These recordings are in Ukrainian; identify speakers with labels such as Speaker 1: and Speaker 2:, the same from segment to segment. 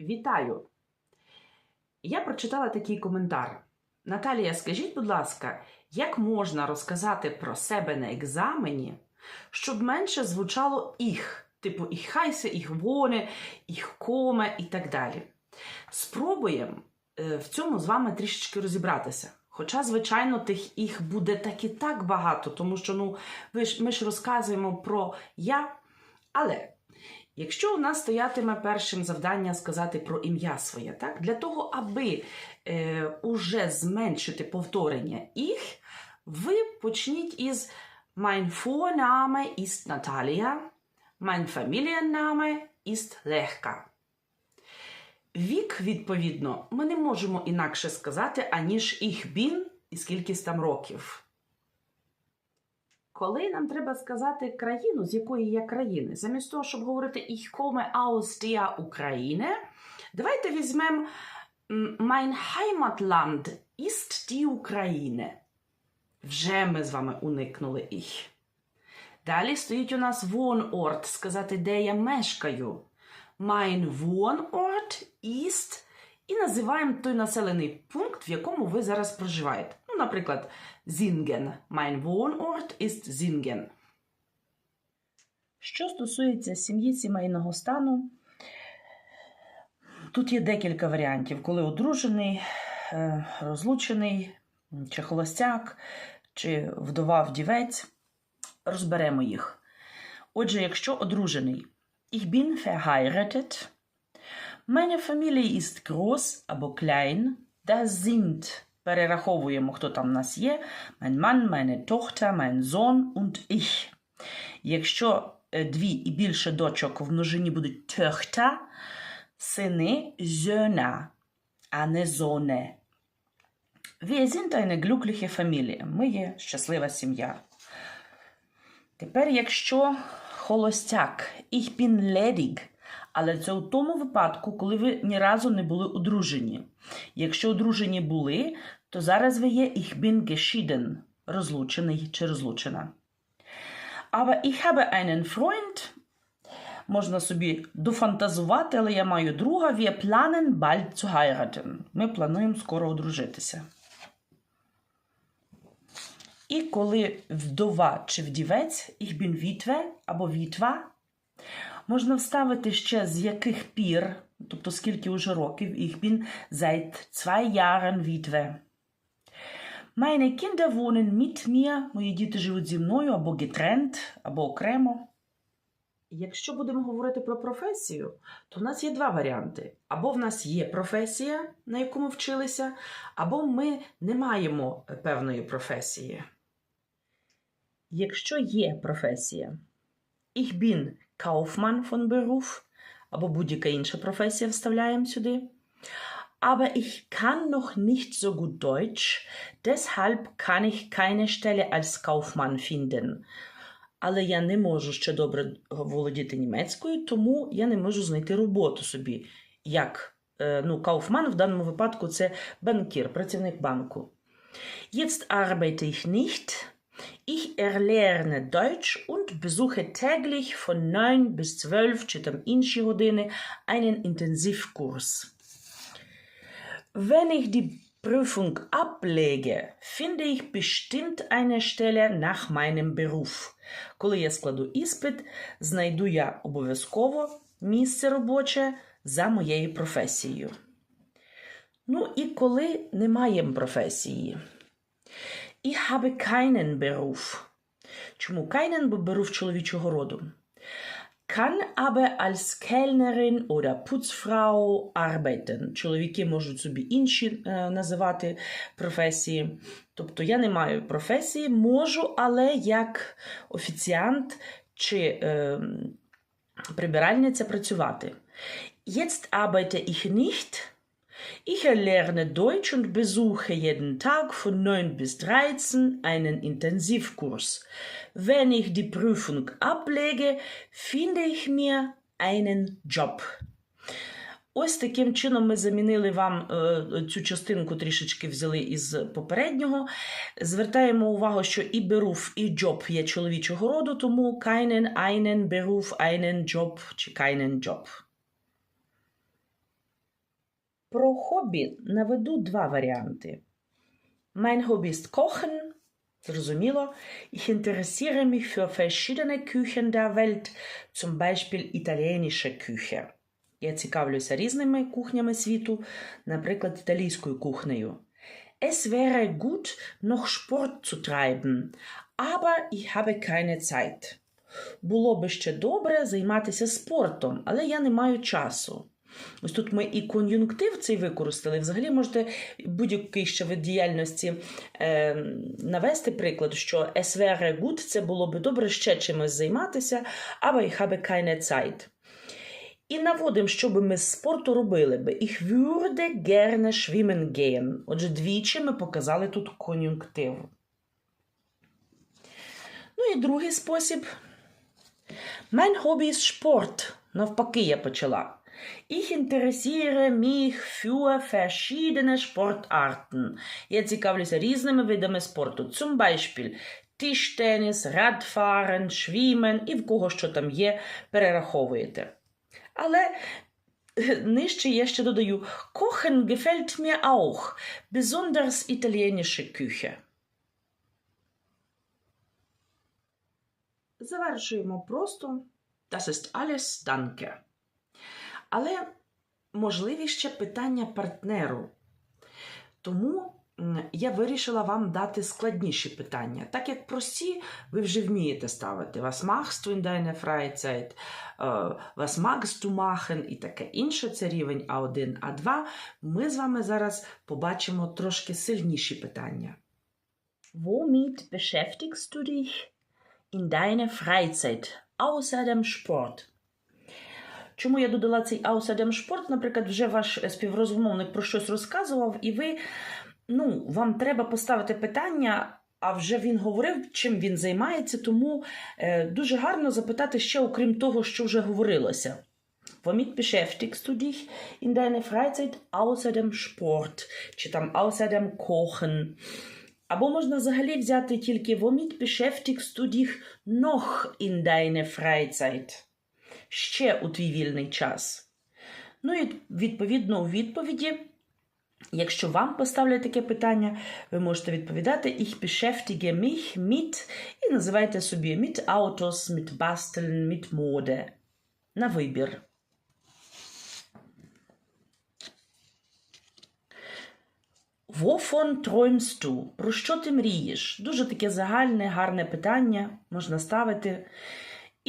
Speaker 1: Вітаю! Я прочитала такий коментар. Наталія, скажіть, будь ласка, як можна розказати про себе на екзамені, щоб менше звучало їх, типу їх хайсе, їх воне, їх коме і так далі. Спробуємо е, в цьому з вами трішечки розібратися. Хоча, звичайно, тих їх буде так і так багато, тому що ну, ви ж, ми ж розказуємо про я. Але якщо у нас стоятиме першим завдання сказати про ім'я своє, так? для того, аби е, уже зменшити повторення їх, ви почніть із Mein Vorname ist Natalia, mein Familienname ist Lechka. Вік, відповідно, ми не можемо інакше сказати, аніж «ich bin» і скільки там років. Коли нам треба сказати країну, з якої я країни, замість того, щоб говорити «ich komme aus der Ukraine», давайте візьмемо «mein Heimatland ist die Ukraine». Вже ми з вами уникнули «ich». Далі стоїть у нас «Wohnort», сказати, де я мешкаю. Mein Wohnort ist і називаємо той населений пункт, в якому ви зараз проживаєте. Наприклад, Zingen. Mein Wohnort ist Zingen. Що стосується сім'ї сімейного стану, тут є декілька варіантів, коли одружений, е, розлучений, чи холостяк, чи вдова вдівець. Розберемо їх. Отже, якщо одружений, ich bin verheiratet, meine Familie ist groß або klein, das sind, перераховуємо, хто там в нас є, mein Mann, meine Tochter, mein Sohn und ich. Якщо е, дві і більше дочок в множині будуть Töchter, сини Söhne, а не Sohne. Wir sind eine glückliche Familie. Ми є щаслива сім'я. Тепер, якщо холостяк, ich bin ledig, але це у тому випадку, коли ви ні разу не були одружені. Якщо одружені були, то зараз ви є ich bin geschieden, розлучений чи розлучена. Aber ich habe einen Freund, можна собі дофантазувати, але я маю друга, wir planen bald zu heiraten. Ми плануємо скоро одружитися. І коли вдова чи вдівець, ich bin Witwe або Witwa, можна вставити ще з яких пір, тобто скільки уже років, ich bin seit zwei Jahren Witwe. Meine Kinder wohnen mit mir, мої діти живуть зі мною або getrennt, або окремо. Якщо будемо говорити про професію, то в нас є два варіанти. Або в нас є професія, на яку ми вчилися, або ми не маємо певної професії. Якщо є професія, ich bin Kaufmann von Beruf, або будь-яка інша професія вставляємо сюди. Aber ich kann noch nicht so gut Deutsch, deshalb kann ich keine Stelle als Kaufmann finden. Але я не можу ще добре володіти німецькою, тому я не можу знайти роботу собі. Як е, ну, Kaufmann в даному випадку це банкір, працівник банку. Jetzt arbeite ich nicht. Ich erlerne Deutsch und besuche täglich von 9 bis 12 чи там інші години einen Intensivkurs. Wenn ich die Prüfung ablege, finde ich bestimmt eine Stelle nach meinem Beruf. Коли я складу іспит, знайду я обов'язково місце робоче за моєю професією. Ну і коли не маємо професії. Ich habe keinen Beruf. Чому keinen, бо Beruf чоловічого роду. Kann aber als Kellnerin oder Putzfrau arbeiten. Чоловіки можуть собі інші е, називати професії. Тобто я не маю професії, можу, але як офіціант чи е, прибиральниця працювати. Jetzt arbeite ich nicht. Ich erlerne Deutsch und besuche jeden Tag von 9 bis 13 einen Intensivkurs. Wenn ich die Prüfung ablege, finde ich mir einen Job. Ось таким чином ми замінили вам е, цю частинку трішечки взяли із попереднього. Звертаємо увагу, що і беруф, і джоб є чоловічого роду, тому keinen, einen, Beruf, einen Job чи keinen Job. Про хобі наведу два варіанти. Mein Hobby ist Kochen. Зрозуміло. Ich interessiere mich für verschiedene Küchen der Welt, zum Beispiel italienische Küche. Я цікавлюся різними кухнями світу, наприклад, італійською кухнею. Es wäre gut, noch Sport zu treiben, aber ich habe keine Zeit. Було би ще добре займатися спортом, але я не маю часу. Ось тут ми і кон'юнктив цей використали. Взагалі можете будь-який ще вид діяльності е, навести приклад, що es wäre це було би добре ще чимось займатися, aber ich habe keine Zeit. І наводимо, що би ми з спорту робили би. Ich würde gerne schwimmen gehen. Отже, двічі ми показали тут кон'юнктив. Ну і другий спосіб. Mein Hobby ist Sport. Навпаки, я почала. Ich interessiere mich für verschiedene Sportarten. Я цікавлюся різними видами спорту. Zum Beispiel Tischtennis, Radfahren, Schwimmen і в кого що там є, перераховуєте. Але е, нижче я ще додаю Kochen gefällt mir auch, besonders italienische Küche. Завершуємо просто Das ist alles, danke. Але можливі ще питання партнеру. Тому я вирішила вам дати складніші питання. Так як прості, ви вже вмієте ставити. Was machst du in deiner Freizeit? Was magst du machen? І таке інше. Це рівень А1, А2. Ми з вами зараз побачимо трошки сильніші питання. Womit beschäftigst du dich in deiner Freizeit außer dem Sport? Чому я додала цей außer dem Наприклад, вже ваш співрозмовник про щось розказував, і ви, ну, вам треба поставити питання, а вже він говорив, чим він займається, тому е, дуже гарно запитати ще, окрім того, що вже говорилося. Womit beschäftigst du dich in deiner Freizeit außer dem Sport? Чи там außer dem Kochen? Або можна взагалі взяти тільки Womit beschäftigst du dich noch in deiner Freizeit? Ще у твій вільний час. Ну і відповідно у відповіді, якщо вам поставлять таке питання, ви можете відповідати Ich beschäftige mich mit і називайте собі mit Autos, mit Basteln, mit Mode. На вибір. Wovon träumst du? Про що ти мрієш? Дуже таке загальне, гарне питання можна ставити.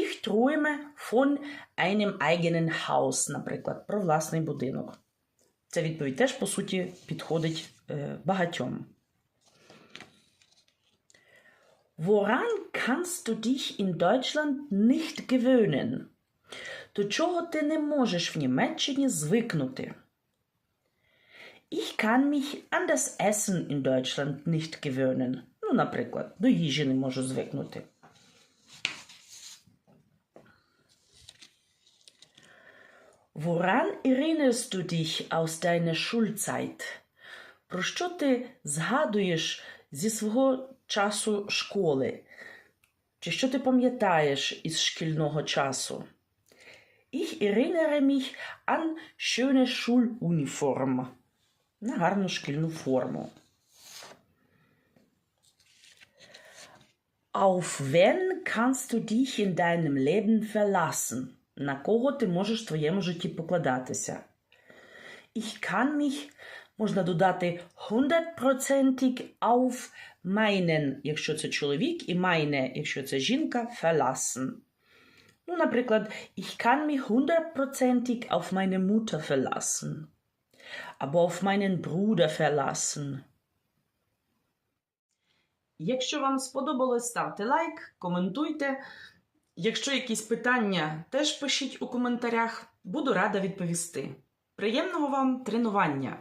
Speaker 1: Ich träume von einem eigenen Haus, наприклад, про власний будинок. Ця відповідь теж, по суті, підходить е, багатьом. Woran kannst du dich in Deutschland nicht gewöhnen? До чого ти не можеш в Німеччині звикнути? Ich kann mich an das Essen in Deutschland nicht gewöhnen. Ну, наприклад, до їжі не можу звикнути. Woran erinnerst du dich aus deiner Schulzeit? Про що ти згадуєш зі свого часу школи? Чи що ти пам'ятаєш із шкільного часу? Ich erinnere mich an schöne Schuluniform. На гарну шкільну форму. Auf wen kannst du dich in deinem Leben verlassen? На кого ти можеш в твоєму житті покладатися? Ich kann mich, можна додати 100% auf meinen, якщо це чоловік, і meine, якщо це жінка, verlassen. Ну, наприклад, ich kann mich 100% auf meine Mutter verlassen. Або auf meinen Bruder verlassen. Якщо вам сподобалось, ставте лайк, коментуйте. Якщо якісь питання, теж пишіть у коментарях. Буду рада відповісти. Приємного вам тренування!